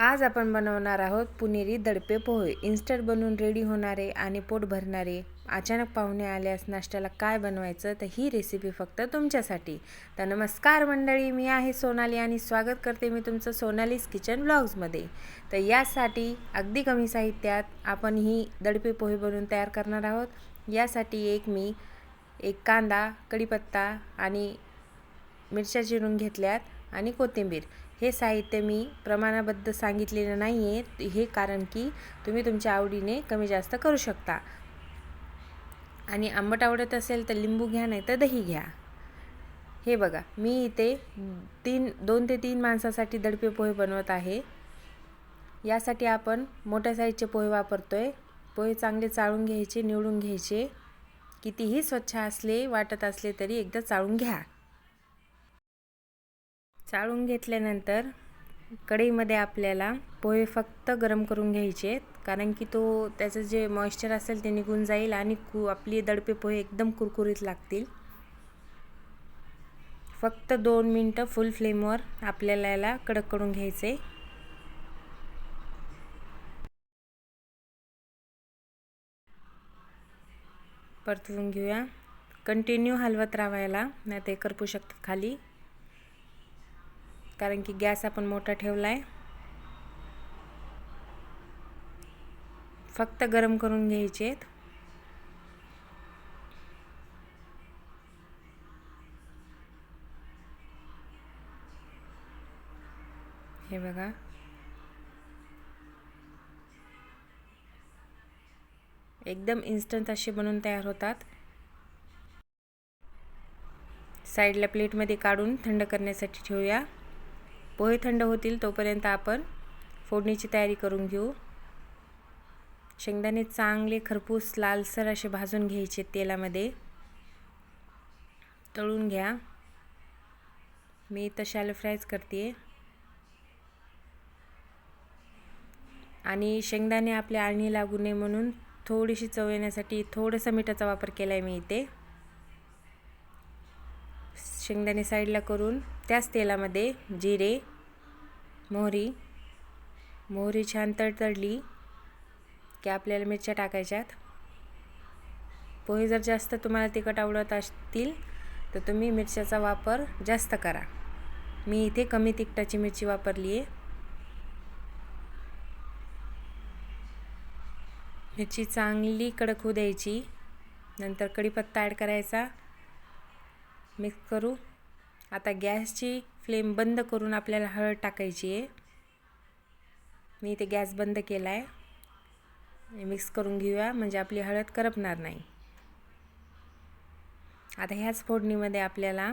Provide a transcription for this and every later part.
आज आपण बनवणार आहोत पुणेरी दडपे पोहे. इन्स्टंट बनवून रेडी होणारे आणि पोट भरणारे. अचानक पाहुणे आल्यास नाश्त्याला काय बनवायचं तर ही रेसिपी फक्त तुमच्यासाठी. तर नमस्कार मंडळी मी आहे सोनाली आणि स्वागत करते मी तुमचं सोनालीज किचन ब्लॉग्समध्ये तर यासाठी अगदी कमी साहित्यात आपण ही दडपे पोहे बनवून तयार करणार आहोत. यासाठी एक मी एक कांदा कढीपत्ता आणि मिरच्या चिरून घेतल्यात आणि कोथिंबीर. हे साहित्य मी प्रमाणाबद्ध सांगितलेलं नाही आहे हे कारण की तुम्ही तुमच्या आवडीने कमी जास्त करू शकता. आणि आंबट आवडत असेल तर लिंबू घ्या नाही तर दही घ्या. हे बघा मी इथे तीन दोन ते तीन माणसासाठी दडपे पोहे बनवत आहे. यासाठी आपण मोठ्या साईजचे पोहे वापरतो आहे पोहे चांगले चाळून घ्यायचे निवडून घ्यायचे. कितीही स्वच्छ असले वाटत असले तरी एकदा चाळून घ्या. चाळून घेतल्यानंतर कढईमध्ये आपल्याला पोहे फक्त गरम करून घ्यायचे कारण की तो त्याचं जे मॉइश्चर असेल ते निघून जाईल आणि कु आपली दडपे पोहे एकदम कुरकुरीत लागतील. फक्त दोन मिनटं फुल फ्लेमवर आपल्याला याला कडक करून घ्यायचे परतवून घेऊया. कंटिन्यू हलवत राहायला नाही ते करपू शकतात खाली. कारण की गॅस आपण मोठा ठेवला आहे फक्त गरम करून घ्यायचे आहेत. हे बघा. एकदम इन्स्टंट असे बनवून तयार होतात. साईडला प्लेटमध्ये काढून थंड करण्यासाठी ठेवूया. पोहे थंड होतील तोपर्यंत आपण फोडणीची तयारी करून घेऊ. शेंगदाणे चांगले खरपूस लालसर असे भाजून घ्यायचे तेलामध्ये. तळून घ्या. मी इथं शॅलो फ्रायच करते आणि शेंगदाणे आपल्या आळणी लागू नये म्हणून थोडीशी चव येण्यासाठी थोडंसं मिठाचा वापर केला आहे मी इथे. शेंगदाणे साईडला करून त्याच तेलामध्ये जिरे मोहरी. मोहरी छान तडतडली की आपल्याला मिरच्या टाकायच्यात. पोहे जर जास्त तुम्हाला तिखट आवडत असतील तर तुम्ही मिरच्याचा वापर जास्त करा. मी इथे कमी तिखटाची मिरची वापरली आहे मिरची चांगली कडक होऊ द्यायची. नंतर कढीपत्ता ॲड करायचा. मिक्स करू. आता गॅसची फ्लेम बंद करून आपल्याला हळद टाकायची आहे. मी इथे गॅस बंद केला आहे मिक्स करून घेऊया म्हणजे आपली हळद करपणार नाही. आता ह्याच फोडणीमध्ये आपल्याला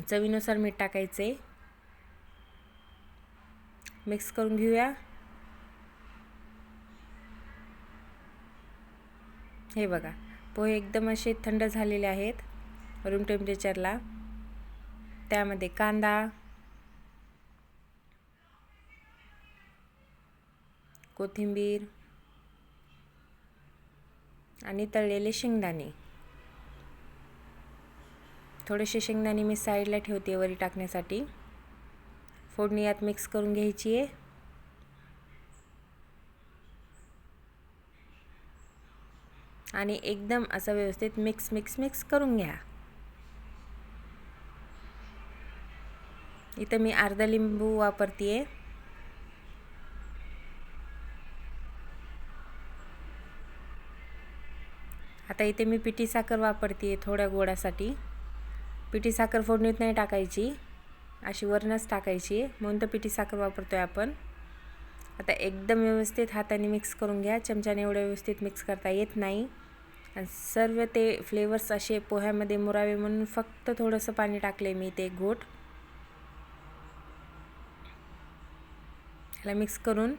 चवीनुसार मीठ टाकायचं. आहे मिक्स करून घेऊया. हे बघा पोहे एकदम असे थंड झालेले आहेत. रूम टेम्परेचरला त्यामध्ये कांदा कोथिंबीर आणि तळलेले शेंगदाणे. थोडेसे शेंगदाणे मी साईडला ठेवते वरी टाकण्यासाठी. फोडणी यात मिक्स करून घ्यायची आहे. आणि एकदम असं व्यवस्थित मिक्स मिक्स मिक्स करून घ्या. इथं मी अर्धा लिंबू वापरते आहे आता इथे मी पिठी साखर वापरते आहे थोड्या गोडासाठी. पिठी साखर फोडणीत नाही टाकायची अशी वरणच टाकायची. म्हणून तर पिठी साखर वापरतो आहे आपण. आता एकदम व्यवस्थित हाताने मिक्स करून घ्या. चमच्याने एवढं व्यवस्थित मिक्स करता येत नाही. आणि सर्व ते फ्लेवर्स असे पोह्यामध्ये मुरावे म्हणून फक्त थोडंसं पाणी टाकले मी ते घोट. ह्याला मिक्स करून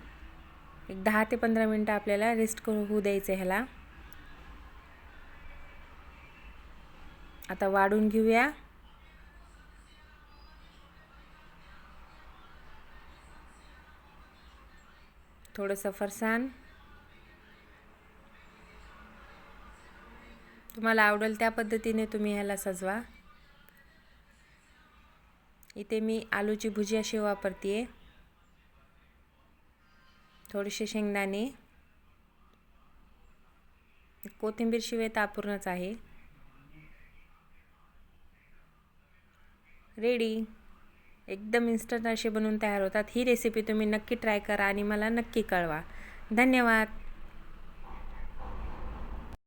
एक दहा ते पंधरा मिनटं आपल्याला रेस्ट करू होऊ द्यायचं ह्याला. आता वाढून घेऊया. थोडंसं फरसाण तुम्हाला आवडेल त्या पद्धतीने तुम्ही ह्याला सजवा. इथे मी आलूची भुजी अशी वापरते आहे थोडेसे शेंगदाणे कोथिंबीर शिवाय तापूर्णच आहे. रेडी एकदम इन्स्टंट असे बनवून तयार होतात. ही रेसिपी तुम्ही नक्की ट्राय करा आणि मला नक्की कळवा. धन्यवाद.